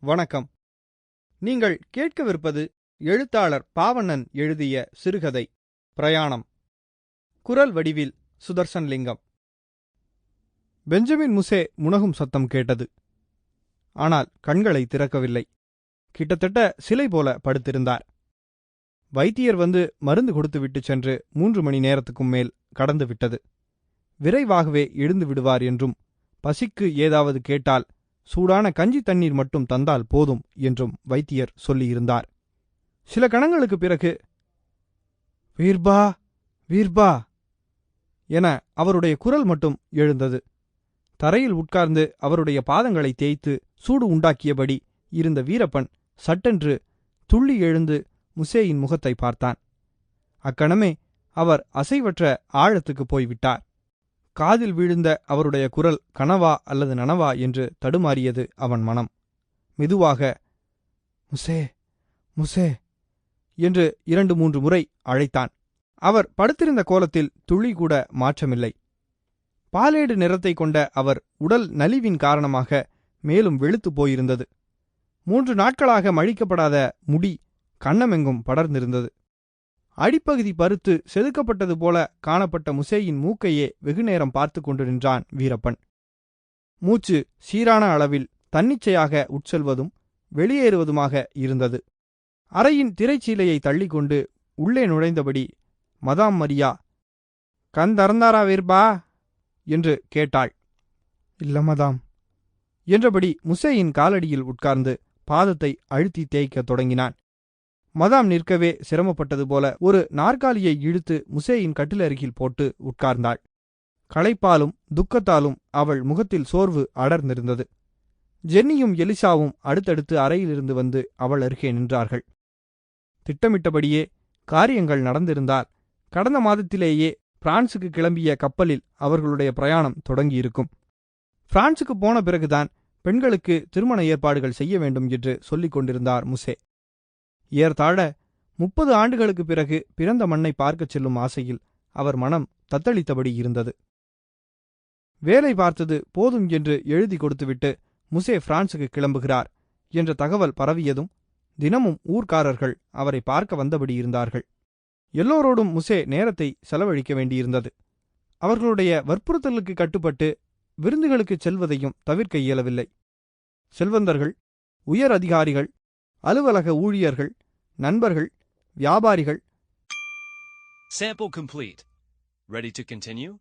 வணக்கம். நீங்கள் கேட்கவிருப்பது எழுத்தாளர் பாவண்ணன் எழுதிய சிறுகதை. பிரயாணம். குரல் வடிவில் சுதர்சன் லிங்கம். பெஞ்சமின் முசே முனகும் சத்தம் கேட்டது. ஆனால் கண்களை திறக்கவில்லை. கிட்டத்தட்ட சிலை போல படுத்திருந்தார். வைத்தியர் வந்து மருந்து கொடுத்துவிட்டு சென்று மூன்று மணி நேரத்துக்கும் மேல் கடந்து விட்டது. விரைவாகவே எழுந்து விடுவார் என்றும் பசிக்கு ஏதாவது கேட்டால் சூடான கஞ்சி தண்ணீர் மட்டும் தந்தால் போதும் என்றும் வைத்தியர் சொல்லியிருந்தார். சில கணங்களுக்கு பிறகு வீர்பா வீர்பா என அவருடைய குரல் மட்டும் எழுந்தது. தரையில் உட்கார்ந்து அவருடைய பாதங்களை தேய்த்து சூடு உண்டாக்கியபடி இருந்த வீரப்பன் சட்டென்று துள்ளி எழுந்து முசேயின் முகத்தை பார்த்தான். அக்கணமே அவர் அசைவற்ற ஆழத்துக்கு போய்விட்டார். காதில் விழுந்த அவருடைய குரல் கனவா அல்லது நனவா என்று தடுமாறியது அவன் மனம். மெதுவாக முசே முசே என்று இரண்டு மூன்று முறை அழைத்தான். அவர் படுத்திருந்த கோலத்தில் துளி கூட மாற்றமில்லை. பாலேடு நிறத்தை கொண்ட அவர் உடல் நலிவின் காரணமாக மேலும் வெளுத்து போயிருந்தது. மூன்று நாட்களாக மழிக்கப்படாத முடி கண்ணமெங்கும் படர்ந்திருந்தது. அடிப்பகுதி பருத்து செதுக்கப்பட்டது போல காணப்பட்ட முசேயின் மூக்கையே வெகுநேரம் பார்த்து கொண்டு நின்றான் வீரப்பன். மூச்சு சீரான அளவில் தன்னிச்சையாக உட்செல்வதும் வெளியேறுவதுமாக இருந்தது. அறையின் திரைச்சீலையை தள்ளிக்கொண்டு உள்ளே நுழைந்தபடி மதாம் மரியா கண் திறந்தாரா வீர்பா என்று கேட்டாள். இல்ல மதாம் என்றபடி முசேயின் காலடியில் உட்கார்ந்து பாதத்தை அழுத்தி தேய்க்கத் தொடங்கினான். மதாம் நிற்கவே சிரமப்பட்டது போல ஒரு நாற்காலியை இழுத்து முசேயின் கட்டில் அருகில் போட்டு உட்கார்ந்தாள். களைப்பாலும் துக்கத்தாலும் அவள் முகத்தில் சோர்வு அடர்ந்திருந்தது. ஜென்னியும் எலிசாவும் அடுத்தடுத்து அறையிலிருந்து வந்து அவள் அருகே நின்றார்கள். திட்டமிட்டபடியே காரியங்கள் நடந்திருந்தால் கடந்த மாதத்திலேயே பிரான்சுக்கு கிளம்பிய கப்பலில் அவர்களுடைய பிரயாணம் தொடங்கியிருக்கும். பிரான்சுக்கு போன பிறகுதான் பெண்களுக்கு திருமண ஏற்பாடுகள் செய்ய வேண்டும் என்று சொல்லிக் கொண்டிருந்தார் முசே. ஏறத்தாழ முப்பது ஆண்டுகளுக்கு பிறகு பிறந்த மண்ணை பார்க்கச் செல்லும் ஆசையில் அவர் மனம் தத்தளித்தபடி இருந்தது. வேலை பார்த்தது போதும் என்று எழுதி கொடுத்துவிட்டு முசே பிரான்சுக்கு கிளம்புகிறார் என்ற தகவல் பரவியதும் தினமும் ஊர்க்காரர்கள் அவரை பார்க்க வந்தபடி இருந்தார்கள். எல்லோரோடும் முசே நேரத்தை செலவழிக்க வேண்டியிருந்தது. அவர்களுடைய வற்புறுத்தலுக்கு கட்டுப்பட்டு விருந்துகளுக்குச் செல்வதையும் தவிர்க்க இயலவில்லை. செல்வந்தர்கள் உயர் அதிகாரிகள் அலுவலக ஊழியர்கள் நண்பர்கள் வியாபாரிகள் Sample complete. Ready to continue?